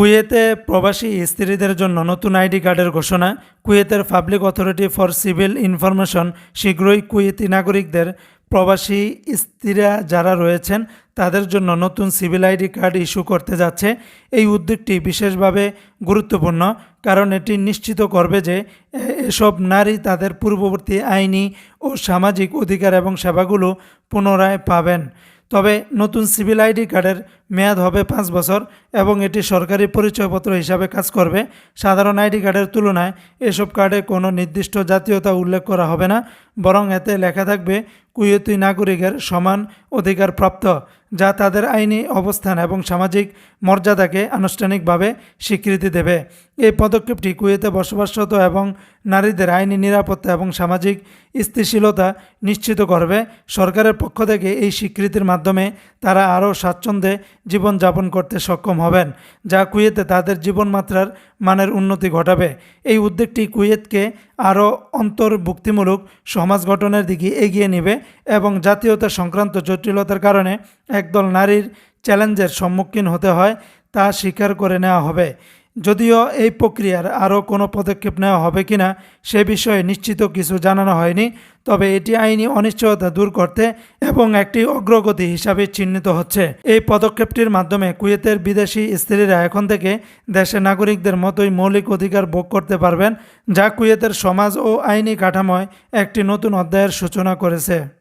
কুয়েতে প্রবাসী স্ত্রীদের জন্য নতুন আইডি কার্ডের ঘোষণা। কুয়েতের Public Authority for Civil Information শীঘ্রই কুয়েতি নাগরিকদের প্রবাসী স্ত্রীরা যারা রয়েছেন, তাদের জন্য নতুন সিভিল আইডি কার্ড ইস্যু করতে যাচ্ছে। এই উদ্যোগটি বিশেষভাবে গুরুত্বপূর্ণ, কারণ এটি নিশ্চিত করবে যে এসব নারী তাদের পূর্ববর্তী আইনি ও সামাজিক অধিকার এবং সেবাগুলো পুনরায় পাবেন। তবে নতুন সিভিল আইডি কার্ডের মেয়াদ হবে পাঁচ বছর এবং এটি সরকারি পরিচয়পত্র হিসাবে কাজ করবে। সাধারণ আইডি কার্ডের তুলনায় এসব কার্ডে কোনো নির্দিষ্ট জাতীয়তা উল্লেখ করা হবে না, বরং এতে লেখা থাকবে কুয়েতি নাগরিকের সমান অধিকার প্রাপ্ত, যা তাদের আইনি অবস্থান এবং সামাজিক মর্যাদাকে আনুষ্ঠানিকভাবে স্বীকৃতি দেবে। এই পদক্ষেপটি কুয়েতে বসবাসরত এবং নারীদের আইনি নিরাপত্তা এবং সামাজিক স্থিতিশীলতা নিশ্চিত করবে। সরকারের পক্ষ থেকে এই স্বীকৃতির মাধ্যমে তারা আরও স্বাচ্ছন্দ্যে জীবনযাপন করতে সক্ষম হবেন, যা কুয়েতে তাদের জীবনমাত্রার মানের উন্নতি ঘটাবে। এই উদ্যোগটি কুয়েতকে আরও অন্তর্ভুক্তিমূলক সমাজ গঠনের দিকে এগিয়ে নেবে এবং জাতীয়তা সংক্রান্ত জটিলতার কারণে একদল নারীর চ্যালেঞ্জের সম্মুখীন হতে হয়, তা স্বীকার করে নেওয়া হবে। যদিও এই প্রক্রিয়ার আরও কোনো পদক্ষেপ নেওয়া হবে কিনা সে বিষয়ে নিশ্চিত কিছু জানানো হয়নি, তবে এটি আইনি অনিশ্চয়তা দূর করতে এবং একটি অগ্রগতি হিসাবে চিহ্নিত হচ্ছে। এই পদক্ষেপটির মাধ্যমে কুয়েতের বিদেশি স্ত্রীরা এখন থেকে দেশের নাগরিকদের মতোই মৌলিক অধিকার ভোগ করতে পারবেন, যা কুয়েতের সমাজ ও আইনি কাঠামোয় একটি নতুন অধ্যায়ের সূচনা করেছে।